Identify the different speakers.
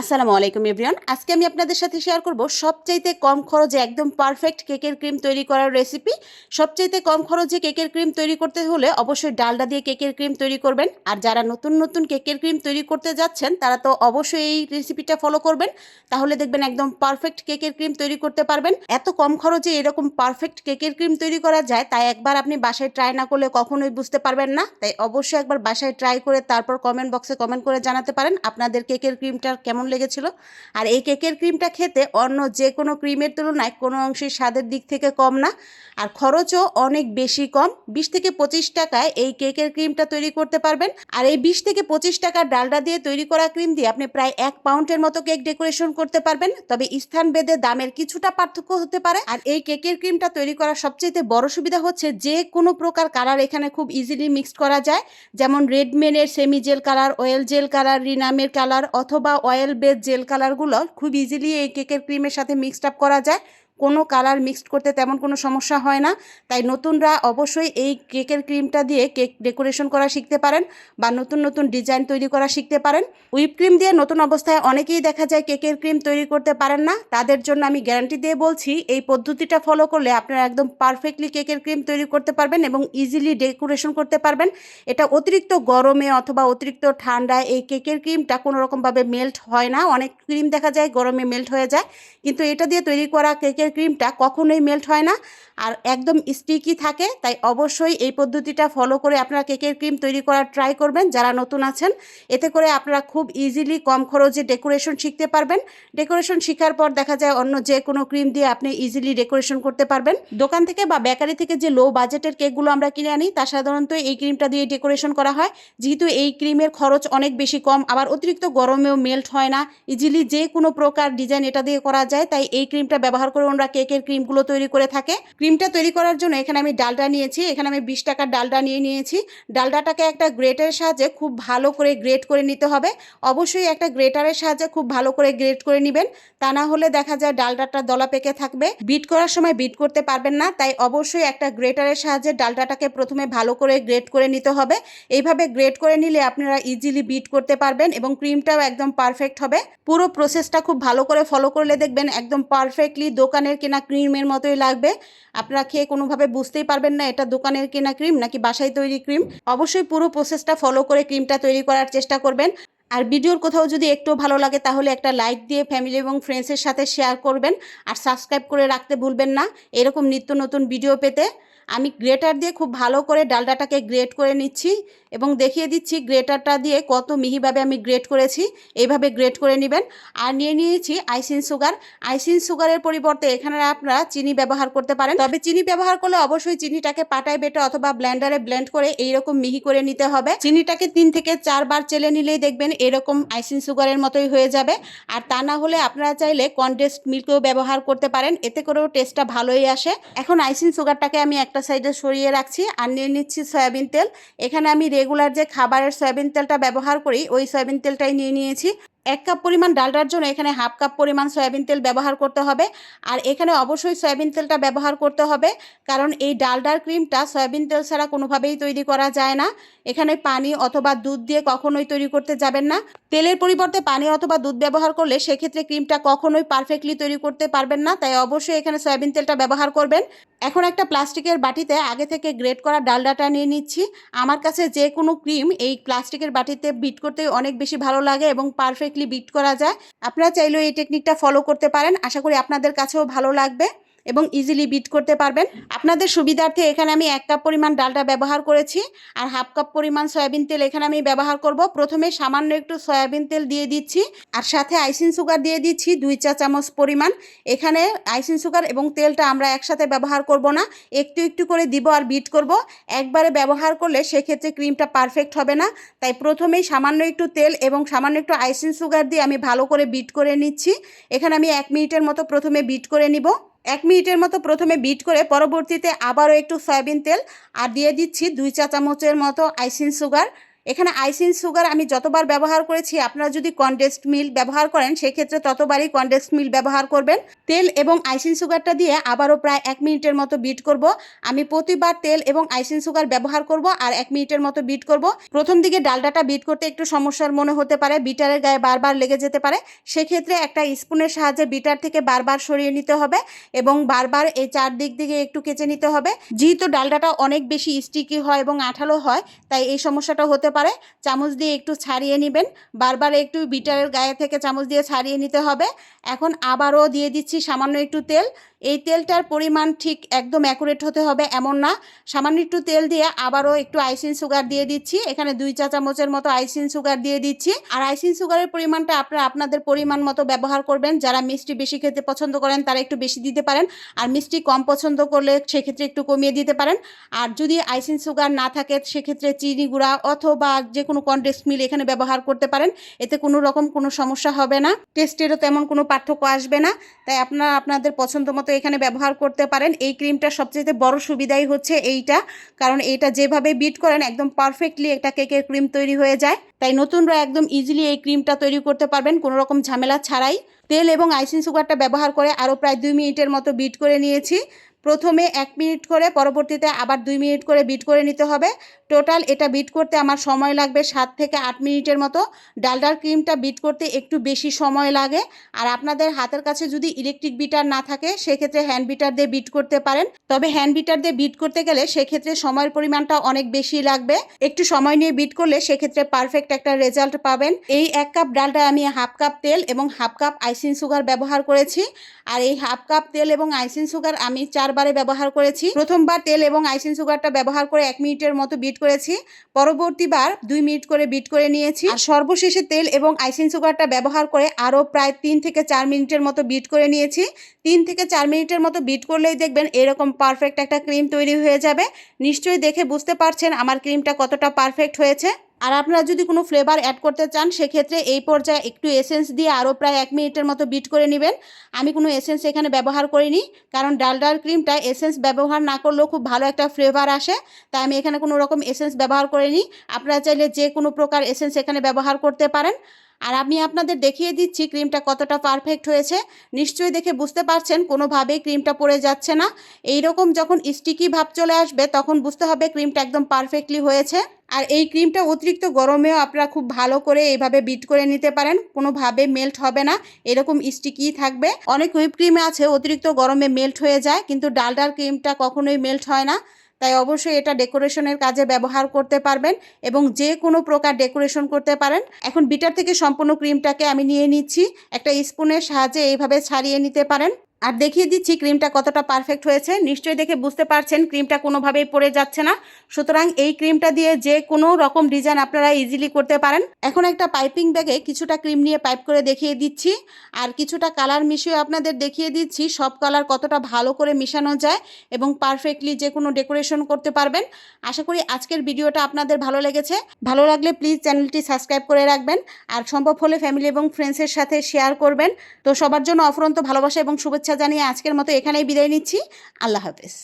Speaker 1: আসসালামু আলাইকুম, এভরিওয়ান। আজকে আমি আপনাদের সাথে শেয়ার করব সবচাইতে কম খরচে একদম পারফেক্ট কেকের ক্রিম তৈরি করার রেসিপি সবচাইতে কম খরচে কেকের ক্রিম তৈরি করতে হলে অবশ্যই ডালডা দিয়ে কেকের ক্রিম তৈরি করবেন। আর যারা নতুন নতুন কেকের ক্রিম তৈরি করতে যাচ্ছেন, তারা তো অবশ্যই এই রেসিপিটা ফলো করবেন। তাহলে দেখবেন একদম পারফেক্ট কেকের ক্রিম তৈরি করতে পারবেন। এত কম খরচে এরকম পারফেক্ট কেকের ক্রিম তৈরি করা যায়, তাই একবার আপনি বাসায় ট্রাই না করলে কখনোই বুঝতে পারবেন না। তাই অবশ্যই একবার বাসায় ট্রাই করে তারপর কমেন্ট বক্সে কমেন্ট করে জানাতে পারেন আপনাদের কেকের ক্রিমটার কেমন লেগেছিল। আর এই কেকের ক্রিমটা খেতে অন্য যে কোনো ক্রিমের তুলনায় কোনো অংশের স্বাদের দিক থেকে কম না। আর খরচও অনেক বেশি কম। বিশ থেকে পঁচিশ টাকায় এই কেকের ক্রিমটা তৈরি করতে পারবেন। আর এই বিশ থেকে পঁচিশ টাকার ডালডা দিয়ে তৈরি করা ক্রিম দিয়ে আপনি প্রায় এক পাউন্ডের মতো কেক ডেকোরেশন করতে পারবেন। তবে স্থান ভেদে দামের কিছুটা পার্থক্য হতে পারে। আর এই কেকের ক্রিমটা তৈরি করার সবচেয়ে বড় সুবিধা হচ্ছে যে কোনো প্রকার কালার এখানে খুব ইজিলি মিক্সড করা যায়। যেমন রেডমেনের semi gel colour oil gel colour রিনামের colour অথবা অয়েল বেস জেল কালারগুলো খুব ইজিলি এই কেকের ক্রিমের সাথে মিক্সড আপ করা যায়। কোনো কালার মিক্সড করতে তেমন কোনো সমস্যা হয় না। তাই নতুনরা অবশ্যই এই কেকের ক্রিমটা দিয়ে কেক ডেকোরেশন করা শিখতে পারেন বা নতুন নতুন ডিজাইন তৈরি করা শিখতে পারেন। হুইপ ক্রিম দিয়ে নতুন অবস্থায় অনেকেই দেখা যায় কেকের ক্রিম তৈরি করতে পারেন না। তাদের জন্য আমি গ্যারান্টি দিয়ে বলছি, এই পদ্ধতিটা ফলো করলে আপনারা একদম পারফেক্টলি কেকের ক্রিম তৈরি করতে পারবেন এবং ইজিলি ডেকোরেশন করতে পারবেন। এটা অতিরিক্ত গরমে অথবা অতিরিক্ত ঠান্ডায় এই কেকের ক্রিমটা কোনো রকমভাবে মেল্ট হয় না। অনেক ক্রিম দেখা যায় গরমে মেল্ট হয়ে যায়। কিন্তু এটা দিয়ে তৈরি করা কেকের ক্রিমটা কখনোই মেল্ট হয় না। আর একদম স্টিকি থাকে, তাই অবশ্যই এই পদ্ধতিটা ফলো করে আপনারা কেকের ক্রিম তৈরি করার ট্রাই করবেন। যারা নতুন আছেন, এতে করে আপনারা খুব ইজিলি কম খরচে ডেকোরেশন শিখতে পারবেন। ডেকোরেশন শেখার পর দেখা যায় অন্য যে কোনো ক্রিম দিয়ে আপনি ইজিলি ডেকোরেশন করতে পারবেন। দোকান থেকে বা বেকারি থেকে যে লো বাজেটের কেকগুলো আমরা কিনে আনি, তা সাধারণত এই ক্রিমটা দিয়ে ডেকোরেশন করা হয়। যেহেতু এই ক্রিমের খরচ অনেক বেশি কম, আবার অতিরিক্ত গরমেও মেল্ট হয় না। ইজিলি যে কোনো প্রকার ডিজাইন এটা দিয়ে করা যায়, তাই এই ক্রিমটা ব্যবহার করে ওনারা কেকের ক্রিমগুলো তৈরি করে থাকে। ক্রিমটা তৈরি করার জন্য এখানে আমি ডালটা নিয়েছি। এখানে আমি বিশ টাকার ডালটা নিয়ে নিয়েছি। ডালটাটাকে একটা গ্রেটের সাহায্যে খুব ভালো করে গ্রেট করে নিতে হবে। অবশ্যই একটা গ্রেটারের সাহায্যে খুব ভালো করে গ্রেট করে নেবেন। তা না হলে দেখা যায় ডালটাটা দলা পেকে থাকবে। বিট করার সময় বিট করতে পারবেন না। তাই অবশ্যই একটা গ্রেটারের সাহায্যে ডালটাটাকে প্রথমে ভালো করে গ্রেট করে নিতে হবে। এইভাবে গ্রেট করে নিলে আপনারা ইজিলি বিট করতে পারবেন এবং ক্রিমটাও একদম পারফেক্ট হবে। পুরো প্রসেসটা খুব ভালো করে ফলো করলে দেখবেন একদম পারফেক্টলি দোকানের কেনা ক্রিমের মতোই লাগবে। আপনারা খেয়ে কোনোভাবে বুঝতেই পারবেন না এটা দোকানের কেনা ক্রিম নাকি বাসায় তৈরি ক্রিম। অবশ্যই পুরো প্রসেসটা ফলো করে ক্রিমটা তৈরি করার চেষ্টা করবেন। আর ভিডিওর কোথাও যদি একটু ভালো লাগে তাহলে একটা লাইক দিয়ে ফ্যামিলি এবং ফ্রেন্ডসের সাথে শেয়ার করবেন। আর সাবস্ক্রাইব করে রাখতে ভুলবেন না। এরকম নিত্য নতুন ভিডিও পেতে। আমি গ্রেটার দিয়ে খুব ভালো করে ডালডাটাকে গ্রেট করে নিচ্ছি। এবং দেখিয়ে দিচ্ছি গ্রেটারটা দিয়ে কত মিহিভাবে আমি গ্রেট করেছি। এইভাবে গ্রেট করে নেবেন। আর নিয়ে নিয়েছি আইসিন সুগার। আইসিন সুগারের পরিবর্তে এখানে আপনারা চিনি ব্যবহার করতে পারেন। তবে চিনি ব্যবহার করলে অবশ্যই চিনিটাকে পাটায় বেটে অথবা ব্লেন্ডারে ব্লেন্ড করে এইরকম মিহি করে নিতে হবে। চিনিটাকে তিন থেকে চারবার চেলে নিলেই দেখবেন এরকম আইসিন সুগারের মতোই হয়ে যাবে। আর তা না হলে আপনারা চাইলে কনডেন্সড মিল্কও ব্যবহার করতে পারেন। এতে করেও টেস্টটা ভালোই আসে। এখন আইসিন সুগারটাকে আমি একটা সাইডে সরিয়ে রাখছি। আর নিয়ে নিচ্ছি সয়াবিন তেল। এখানে আমি রেগুলার যে খাবারের সয়াবিন তেলটা ব্যবহার করি, ওই সয়াবিন তেলটাই নিয়ে নিয়েছি। এক কাপ পরিমাণ ডালটার জন্য এখানে হাফ কাপ পরিমাণ সয়াবিন তেল ব্যবহার করতে হবে। আর এখানে অবশ্যই সয়াবিন তেলটা ব্যবহার করতে হবে, কারণ এই ডালডার ক্রিমটা সয়াবিন তেল ছাড়া কোনোভাবেই তৈরি করা যায় না। এখানে পানি অথবা দুধ দিয়ে কখনোই তৈরি করতে যাবেন না। তেলের পরিবর্তে পানি অথবা দুধ ব্যবহার করলে সেক্ষেত্রে ক্রিমটা কখনোই পারফেক্টলি তৈরি করতে পারবেন না, তাই অবশ্যই এখানে সয়াবিন তেলটা ব্যবহার করবেন। এখন একটা প্লাস্টিকের বাটিতে আগে থেকে গ্রেট করা ডালডাটা নিয়ে নিচ্ছি। আমার কাছে যে কোনো ক্রিম এই প্লাস্টিকের বাটিতে বিট করতে অনেক বেশি ভালো লাগে এবং পারফেক্টলি বিট করা যায়। আপনারা চাইলেও এই টেকনিকটা ফলো করতে পারেন। আশা করি আপনাদের কাছেও ভালো লাগবে। এবং ইজিলি বিট করতে পারবেন। আপনাদের সুবিধার্থে এখানে আমি এক কাপ পরিমাণ ডালটা ব্যবহার করেছি আর হাফ কাপ পরিমাণ সয়াবিন তেল এখানে আমি ব্যবহার করব। প্রথমে সামান্য একটু সয়াবিন তেল দিয়ে দিচ্ছি আর সাথে আইসিন সুগার দিয়ে দিচ্ছি দুই চা চামচ পরিমাণ। এখানে আইসিন সুগার এবং তেলটা আমরা একসাথে ব্যবহার করব না, একটু একটু করে দিব আর বিট করব। একবারে ব্যবহার করলে সেক্ষেত্রে ক্রিমটা পারফেক্ট হবে না, তাই প্রথমেই সামান্য একটু তেল এবং সামান্য একটু আইসিন সুগার দিয়ে আমি ভালো করে বিট করে নিচ্ছি। এখানে আমি এক মিনিটের মতো প্রথমে বিট করে নিব। এক মিনিটের মতো প্রথমে বিট করে পরবর্তীতে আবারও একটু সয়াবিন তেল আর দিয়ে দিচ্ছি দুই চা চামচের মতো আইসিন সুগার। এখানে আইসিন সুগার আমি যতবার ব্যবহার করেছি, আপনারা যদি কনডেন্সড মিল্ক ব্যবহার করেন, সেক্ষেত্রে ততবারই কনডেন্সড মিল্ক ব্যবহার করবেন। তেল এবং আইসিন সুগারটা দিয়ে আবারও প্রায় এক মিনিটের মতো বিট করব। আমি প্রতিবার তেল এবং আইসিন সুগার ব্যবহার করব আর এক মিনিটের মতো বিট করব। প্রথম দিকে ডালডাটা বিট করতে একটু সমস্যার মনে হতে পারে, বিটারের গায়ে বারবার লেগে যেতে পারে। সেক্ষেত্রে একটা স্পুনের সাহায্যে বিটার থেকে বারবার সরিয়ে নিতে হবে এবং বারবার এই চারদিক দিকে একটু কেচে নিতে হবে। যেহেতু ডালডাটা অনেক বেশি স্টিকি হয় এবং আঠালো হয়, তাই এই সমস্যাটা হতে পারে, চামচ দিয়ে একটু ছাড়িয়ে নেবেন। বারবার একটু বিটারের গায়ে থেকে চামচ দিয়ে ছাড়িয়ে নিতে হবে। এখন আবারও দিয়ে দিচ্ছি সামান্য একটু তেল। এই তেলটার পরিমাণ ঠিক একদম অ্যাকুরেট হতে হবে, এমন না। সামান্য একটু তেল দিয়ে আবারও একটু আইসিন সুগার দিয়ে দিচ্ছি। এখানে দুই চা চামচের মতো আইসিন সুগার দিয়ে দিচ্ছি। আর আইসিন সুগারের পরিমাণটা আপনারা আপনাদের পরিমাণ মতো ব্যবহার করবেন। যারা মিষ্টি বেশি খেতে পছন্দ করেন, তারা একটু বেশি দিতে পারেন। আর মিষ্টি কম পছন্দ করলে সেক্ষেত্রে একটু কমিয়ে দিতে পারেন। আর যদি আইসিন সুগার না থাকে, সেক্ষেত্রে চিনি গুঁড়া অথবা যে কোনো কন্টেক্সট মিল এখানে ব্যবহার করতে পারেন। এতে কোনো রকম কোনো সমস্যা হবে না। টেস্টেরও তেমন কোনো পার্থক্য আসবে না। তাই আপনারা আপনাদের পছন্দ মতো এখানে ব্যবহার করতে পারেন। এই ক্রিমটা সবচেয়ে বড় সুবিধাই হচ্ছে এইটা, কারণ এটা যেভাবে বিট করেন একদম পারফেক্টলি একটা কেকের ক্রিম তৈরি হয়ে যায়। তাই নতুনরা একদম ইজিলি এই ক্রিমটা তৈরি করতে পারবেন কোনো রকম ঝামেলা ছাড়াই। তেল এবং আইসিং সুগারটা ব্যবহার করে আরও প্রায় দুই মিনিটের মতো বিট করে নিয়েছি। প্রথমে এক মিনিট করে, পরবর্তীতে আবার দুই মিনিট করে বিট করে নিতে হবে। টোটাল এটা বিট করতে আমার সময় লাগবে সাত থেকে আট মিনিটের মতো। ডালডার ক্রিমটা বিট করতে একটু বেশি সময় লাগে। আর আপনাদের হাতের কাছে যদি ইলেকট্রিক বিটার না থাকে, সেক্ষেত্রে হ্যান্ড বিটার দিয়ে বিট করতে পারেন। তবে হ্যান্ড বিটার দিয়ে বিট করতে গেলে সেক্ষেত্রে সময়ের পরিমাণটা অনেক বেশি লাগবে। একটু সময় নিয়ে বিট করলে সেক্ষেত্রে পারফেক্ট একটা রেজাল্ট পাবেন। এই এক কাপ ডালটা আমি হাফ কাপ তেল এবং হাফ কাপ আইসিন সুগার ব্যবহার করেছি। আর এই হাফ কাপ তেল এবং আইসিন সুগার আমি চারবারে ব্যবহার করেছি। প্রথমবার তেল এবং আইসিন সুগারটা ব্যবহার করে এক মিনিটের মতো বিট করেছি। পরবর্তীবার দুই মিনিট করে বিট করে নিয়েছি। আর সর্বশেষে তেল এবং আইসিন সুগারটা ব্যবহার করে আরও প্রায় তিন থেকে চার মিনিটের মতো বিট করে নিয়েছি। তিন থেকে চার মিনিটের মতো বিট করলেই দেখবেন এরকম পারফেক্ট একটা ক্রিম তৈরি হয়ে যাবে। নিশ্চয়ই দেখে বুঝতে পারছেন আমার ক্রিমটা কতটা পারফেক্ট হয়েছে। আর আপনারা যদি কোনো ফ্লেভার অ্যাড করতে চান, সেক্ষেত্রে এই পর্যায়ে একটু এসেন্স দিয়ে আরও প্রায় এক মিনিটের মতো বিট করে নেবেন। আমি কোনো এসেন্স এখানে ব্যবহার করিনি, কারণ ডালডার ক্রিমটা এসেন্স ব্যবহার না করলেও খুব ভালো একটা ফ্লেভার আসে। তাই আমি এখানে কোনো রকম এসেন্স ব্যবহার করিনি। আপনারা চাইলে যে কোনো প্রকার এসেন্স এখানে ব্যবহার করতে পারেন। আর আমি আপনাদের দেখিয়ে দিচ্ছি ক্রিমটা কতটা পারফেক্ট হয়েছে। নিশ্চয়ই দেখে বুঝতে পারছেন, কোনোভাবেই ক্রিমটা পড়ে যাচ্ছে না। এই রকম যখন স্টিকি ভাব চলে আসবে, তখন বুঝতে হবে ক্রিমটা একদম পারফেক্টলি হয়েছে। আর এই ক্রিমটা অতিরিক্ত গরমেও আপনারা খুব ভালো করে এইভাবে বিট করে নিতে পারেন, কোনোভাবে মেল্ট হবে না, এরকম স্টিকি থাকবে। অনেক হুইপ ক্রিম আছে, অতিরিক্ত গরমে মেল্ট হয়ে যায়, কিন্তু ডালডার ক্রিমটা কখনোই মেল্ট হয় না। তাই অবশ্যই এটা ডেকোরেশনের কাজে ব্যবহার করতে পারবেন এবং যে কোনো প্রকার ডেকোরেশন করতে পারেন। এখন বিটার থেকে সম্পূর্ণ ক্রিমটাকে আমি নিয়ে নিচ্ছি। একটা স্পুনের সাহায্যে এইভাবে ছাড়িয়ে নিতে পারেন। আর দেখিয়ে দিচ্ছি, ক্রিমটা কতটা পারফেক্ট হয়েছে। নিশ্চয়ই দেখে বুঝতে পারছেন, ক্রিমটা কোনোভাবেই পড়ে যাচ্ছে না। সুতরাং এই ক্রিমটা দিয়ে যে কোনো রকম ডিজাইন আপনারা ইজিলি করতে পারেন। এখন একটা পাইপিং ব্যাগে কিছুটা ক্রিম নিয়ে পাইপ করে দেখিয়ে দিচ্ছি। আর কিছুটা কালার মিশিয়ে আপনাদের দেখিয়ে দিচ্ছি, সব কালার কতটা ভালো করে মিশানো যায় এবং পারফেক্টলি যে কোনো ডেকোরেশন করতে পারবেন। আশা করি আজকের ভিডিওটা আপনাদের ভালো লেগেছে। ভালো লাগলে প্লিজ চ্যানেলটি সাবস্ক্রাইব করে রাখবেন। আর সম্ভব হলে ফ্যামিলি এবং ফ্রেন্ডসের সাথে শেয়ার করবেন। তো সবার জন্য অফরন্ত ভালোবাসা এবং শুভেচ্ছা জানিয়ে আজকের মতো এখানেই বিদায় নিচ্ছি। আল্লাহ হাফেজ।